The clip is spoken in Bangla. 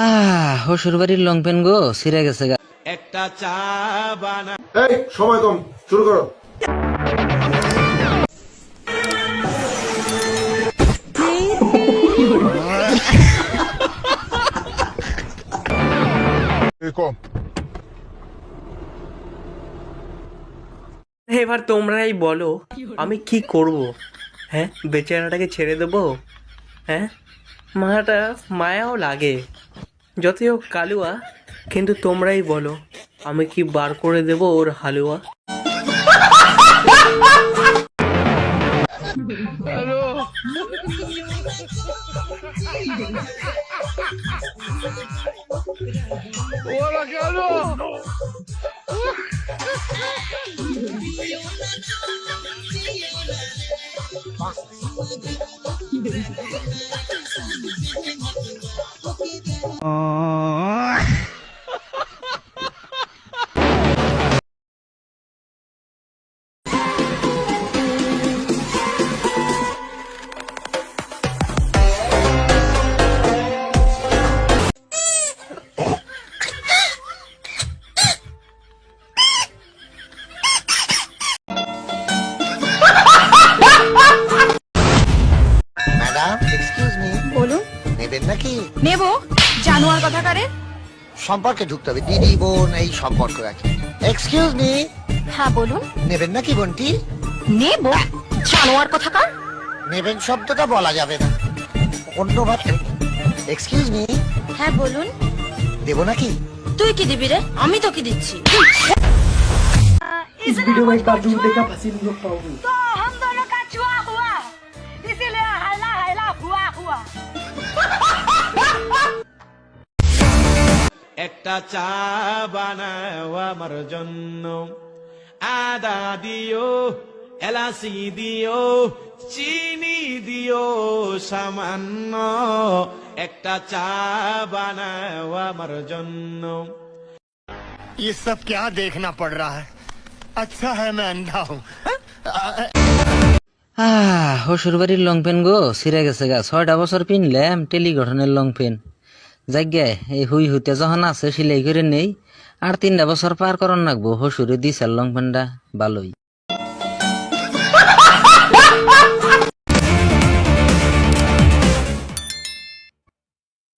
আহ হসুর বাড়ির লং পেন গো ছিঁড়ে গেছে গা। একটা চা বানা এই সময় কম শুরু করো। এবার তোমরাই বলো আমি কি করব? হ্যাঁ বেচারাটাকে ছেড়ে দেবো? হ্যাঁ? মায়াটা মায়াও লাগে। হোক কালুয়া কিন্তু তোমরাই বলো আমি কি বার করে দেবো ওর হালুয়া? ম্যাডাম এক্সকিউজ মি বলুন নেবেন নাকি নেব জানোয়ার কথা কারে সম্পর্কে ঢুকতে হবে দিদি বোন এই সম্পর্ক রাখি এক্সকিউজ মি হ্যাঁ বলুন নেবেন নাকি বোনটি নেব জানোয়ার কথা কার নেবেন শব্দটা বলা যাবে না অন্য ভাবে এক্সকিউজ মি হ্যাঁ বলুন দেবো নাকি তুই কি দিবি রে আমি তো কি দিচ্ছি ভিডিও में एक बार दूर देखा फंसी नहीं हो पाओगी तो हम दोनों का छुआ हुआ इसीलिए हल्ला हल्ला हुआ हुआ একটা চা বানাও আমার জন্য আদা দিও এলাচি দিও চিনি দিও সামান্য একটা চা বানাও আমার জন্য ये सब क्या देखना पड़ रहा है अच्छा है मैं अंधा हूँ আহ হসুর বাড়ির লং পেন গো ছিঁড়ে গেছে গা ছয়টা বছর পিনলাম টেলি গঠনের লং পেন যাগ্যায় এই হুই হুইতে যখন আছে, সিলাই করে নেই। আর তিনটা বছর পার করন নাকবো হসুরে দিছে লং পেনটা ভালোই